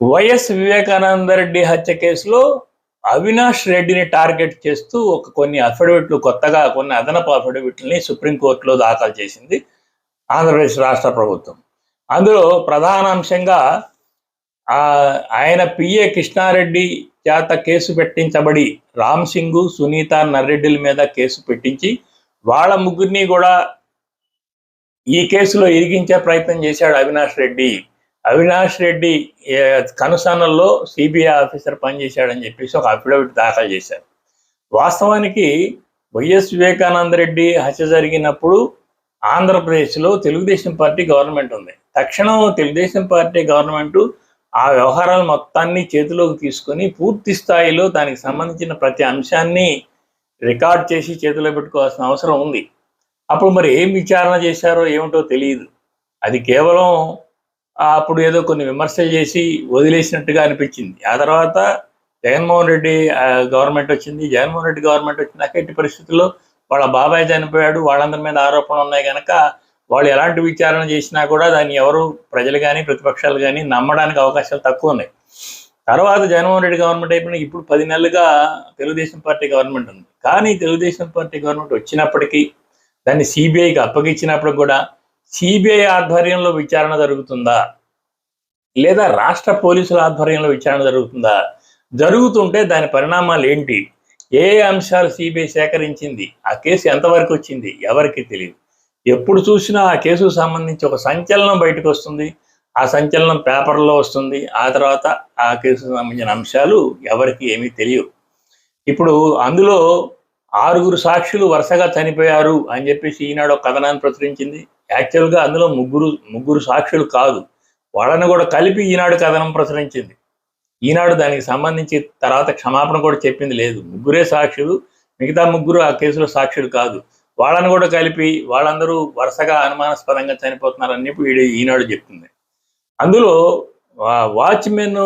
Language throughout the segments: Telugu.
వైఎస్ వివేకానంద రెడ్డి హత్య కేసులో అవినాష్ రెడ్డిని టార్గెట్ చేస్తూ ఒక కొన్ని అఫిడవిట్లు కొత్తగా కొన్ని అదనపు అఫిడవిట్లని సుప్రీంకోర్టులో దాఖలు చేసింది ఆంధ్రప్రదేశ్ రాష్ట్ర ప్రభుత్వం. అందులో ప్రధాన అంశంగా ఆ, ఆయన పిఏ కృష్ణారెడ్డి చేత కేసు పెట్టించబడి రామ్ సింగ్ సునీత నర్రెడ్డిల మీద కేసు పెట్టించి వాళ్ళ ముగ్గురిని కూడా ఈ కేసులో ఇరిగించే ప్రయత్నం చేశాడు అవినాష్ రెడ్డి. అవినాష్ రెడ్డి ఏ, కనుసన్నల్లో సిబిఐ ఆఫీసర్ పనిచేశాడని చెప్పేసి ఒక అఫిడవిట్ దాఖలు చేశారు. వాస్తవానికి వైఎస్ వివేకానంద రెడ్డి హత్య జరిగినప్పుడు ఆంధ్రప్రదేశ్లో తెలుగుదేశం పార్టీ గవర్నమెంట్ ఉంది. తక్షణం తెలుగుదేశం పార్టీ గవర్నమెంట్ ఆ వ్యవహారాలు మొత్తాన్ని చేతిలోకి తీసుకొని పూర్తి స్థాయిలో దానికి సంబంధించిన ప్రతి అంశాన్ని రికార్డ్ చేసి చేతిలో పెట్టుకోవాల్సిన అవసరం ఉంది. అప్పుడు మరి ఏం విచారణ చేశారో ఏమిటో తెలియదు. అది కేవలం అప్పుడు ఏదో కొన్ని విమర్శలు చేసి వదిలేసినట్టుగా అనిపించింది. ఆ తర్వాత జగన్మోహన్ రెడ్డి గవర్నమెంట్ వచ్చింది. జగన్మోహన్ రెడ్డి గవర్నమెంట్ వచ్చినాక ఎట్టి పరిస్థితుల్లో వాళ్ళ బాబాయ్ చనిపోయాడు. వాళ్ళందరి మీద ఆరోపణలు ఉన్నాయి కనుక వాళ్ళు ఎలాంటి విచారణ చేసినా కూడా దాన్ని ఎవరు ప్రజలు కానీ ప్రతిపక్షాలు కానీ నమ్మడానికి అవకాశాలు తక్కువ ఉన్నాయి. తర్వాత జగన్మోహన్ రెడ్డి గవర్నమెంట్ అయిపోయిన ఇప్పుడు పది నెలలుగా తెలుగుదేశం పార్టీ గవర్నమెంట్ ఉంది. కానీ తెలుగుదేశం పార్టీ గవర్నమెంట్ వచ్చినప్పటికీ దాన్ని సిబిఐకి అప్పగించినప్పుడు కూడా సిబిఐ ఆధ్వర్యంలో విచారణ జరుగుతుందా? లేదా రాష్ట్ర పోలీసుల ఆధ్వర్యంలో విచారణ జరుగుతుందా? జరుగుతుంటే దాని పరిణామాలు ఏంటి? ఏ అంశాలు సిబిఐ సేకరించింది? ఆ కేసు ఎంతవరకు వచ్చింది? ఎవరికి తెలియదు. ఎప్పుడు చూసినా ఆ కేసుకు సంబంధించి ఒక సంచలనం బయటకు వస్తుంది. ఆ సంచలనం పేపర్లో వస్తుంది. ఆ తర్వాత ఆ కేసుకు సంబంధించిన అంశాలు ఎవరికి ఏమీ తెలియవు. ఇప్పుడు అందులో ఆరుగురు సాక్షులు వరుసగా చనిపోయారు అని చెప్పేసి ఈనాడు ఒక కథనాన్ని ప్రచురించింది. యాక్చువల్గా అందులో ముగ్గురు ముగ్గురు సాక్షులు కాదు. వాళ్ళని కూడా కలిపి ఈనాడు కథనం ప్రచురించింది. ఈనాడు దానికి సంబంధించి తర్వాత క్షమాపణ కూడా చెప్పింది లేదు. ముగ్గురే సాక్షులు మిగతా ముగ్గురు ఆ కేసులో సాక్షులు కాదు. వాళ్ళని కూడా కలిపి వాళ్ళందరూ వరుసగా అనుమానాస్పదంగా చనిపోతున్నారని చెప్పి వీడు ఈనాడు చెప్తుంది అందులో వాచ్మెన్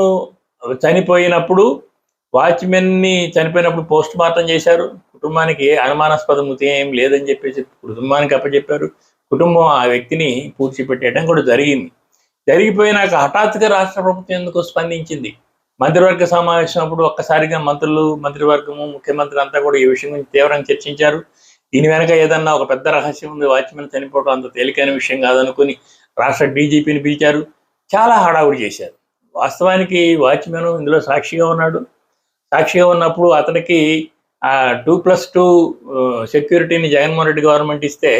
చనిపోయినప్పుడు వాచ్మెన్ని చనిపోయినప్పుడు పోస్ట్ మార్టం చేశారు. కుటుంబానికి అనుమానాస్పదం అనుమానాస్పద మృతి ఏం లేదని చెప్పేసి కుటుంబానికి అప్పచెప్పారు. కుటుంబం ఆ వ్యక్తిని పూడ్చిపెట్టేయడం కూడా జరిగింది. జరిగిపోయినాక హఠాత్తుగా రాష్ట్ర ప్రభుత్వం ఎందుకు స్పందించింది. మంత్రివర్గ సమావేశం అప్పుడు ఒక్కసారిగా మంత్రులు మంత్రివర్గము ముఖ్యమంత్రి అంతా కూడా ఈ విషయం గురించి తీవ్రంగా చర్చించారు. దీని వెనక ఏదన్నా ఒక పెద్ద రహస్యం ఉంది వాచ్మెన్ చనిపోవడం అంత తేలికైన విషయం కాదనుకుని రాష్ట్ర డీజీపీని పిలిచారు. చాలా హడావుడి చేశారు. వాస్తవానికి వాచ్మెన్ ఇందులో సాక్షిగా ఉన్నాడు. సాక్షిగా ఉన్నప్పుడు అతనికి ఆ టూ ప్లస్ టూ సెక్యూరిటీని జగన్మోహన్ రెడ్డి గవర్నమెంట్ ఇస్తే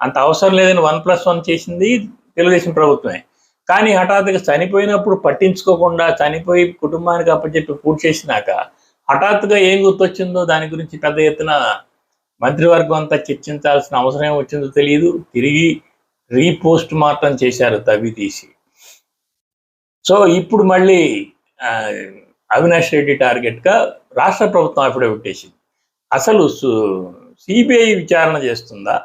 అంత అవసరం లేదని వన్ ప్లస్ వన్ చేసింది తెలుగుదేశం ప్రభుత్వమే. కానీ హఠాత్తుగా చనిపోయినప్పుడు పట్టించుకోకుండా చనిపోయి కుటుంబానికి అప్పచెప్పి పూర్తి చేసినాక హఠాత్తుగా ఏం గుర్తొచ్చిందో దాని గురించి పెద్ద ఎత్తున మంత్రివర్గం అంతా చర్చించాల్సిన అవసరం వచ్చిందో తెలియదు. తిరిగి రీపోస్ట్ మార్టం చేశారు తవ్వి తీసి. సో ఇప్పుడు మళ్ళీ అవినాష్ రెడ్డి టార్గెట్గా రాష్ట్ర ప్రభుత్వం అఫిడవిట్ వేసింది అసలు సిబిఐ విచారణ చేస్తుందా?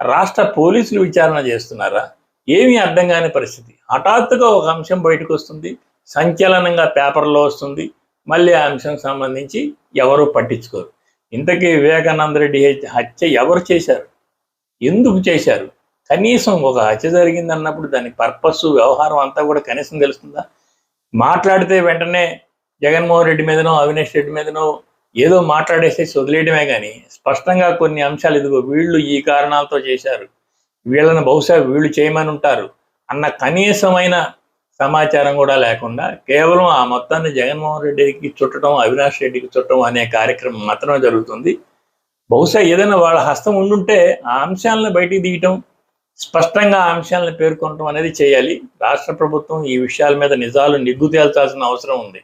రాష్ట్ర పోలీసులు విచారణ చేస్తున్నారా? ఏమీ అర్థం కాని పరిస్థితి. హఠాత్తుగా ఒక అంశం బయటకు వస్తుంది. సంచలనంగా పేపర్లో వస్తుంది. మళ్ళీ ఆ అంశం సంబంధించి ఎవరు పట్టించుకోరు. ఇంతకీ వివేకానంద రెడ్డి హత్య ఎవరు చేశారు? ఎందుకు చేశారు? కనీసం ఒక హత్య జరిగింది అన్నప్పుడు దాని పర్పస్ వ్యవహారం అంతా కూడా కనీసం తెలుస్తుందా? మాట్లాడితే వెంటనే జగన్మోహన్ రెడ్డి మీదనో అవినాష్ రెడ్డి మీదనో ఏదో మాట్లాడేసేసి వదిలేయడమే కానీ స్పష్టంగా కొన్ని అంశాలు ఇదిగో వీళ్ళు ఈ కారణాలతో చేశారు. వీళ్ళని బహుశా వీళ్ళు చేయమని ఉంటారు అన్న కనీసమైన సమాచారం కూడా లేకుండా కేవలం ఆ మొత్తాన్ని జగన్మోహన్ రెడ్డికి చుట్టడం అవినాష్ రెడ్డికి చుట్టడం అనే కార్యక్రమం మాత్రమే జరుగుతుంది. బహుశా ఏదైనా వాళ్ళ హస్తం ఉండుంటే ఆ అంశాలను బయటికి తీయటం స్పష్టంగా ఆ అంశాలను పేర్కొనటం అనేది చేయాలి. రాష్ట్ర ప్రభుత్వం ఈ విషయాల మీద నిజాలు నిగ్గు తేల్చాల్సిన అవసరం ఉంది.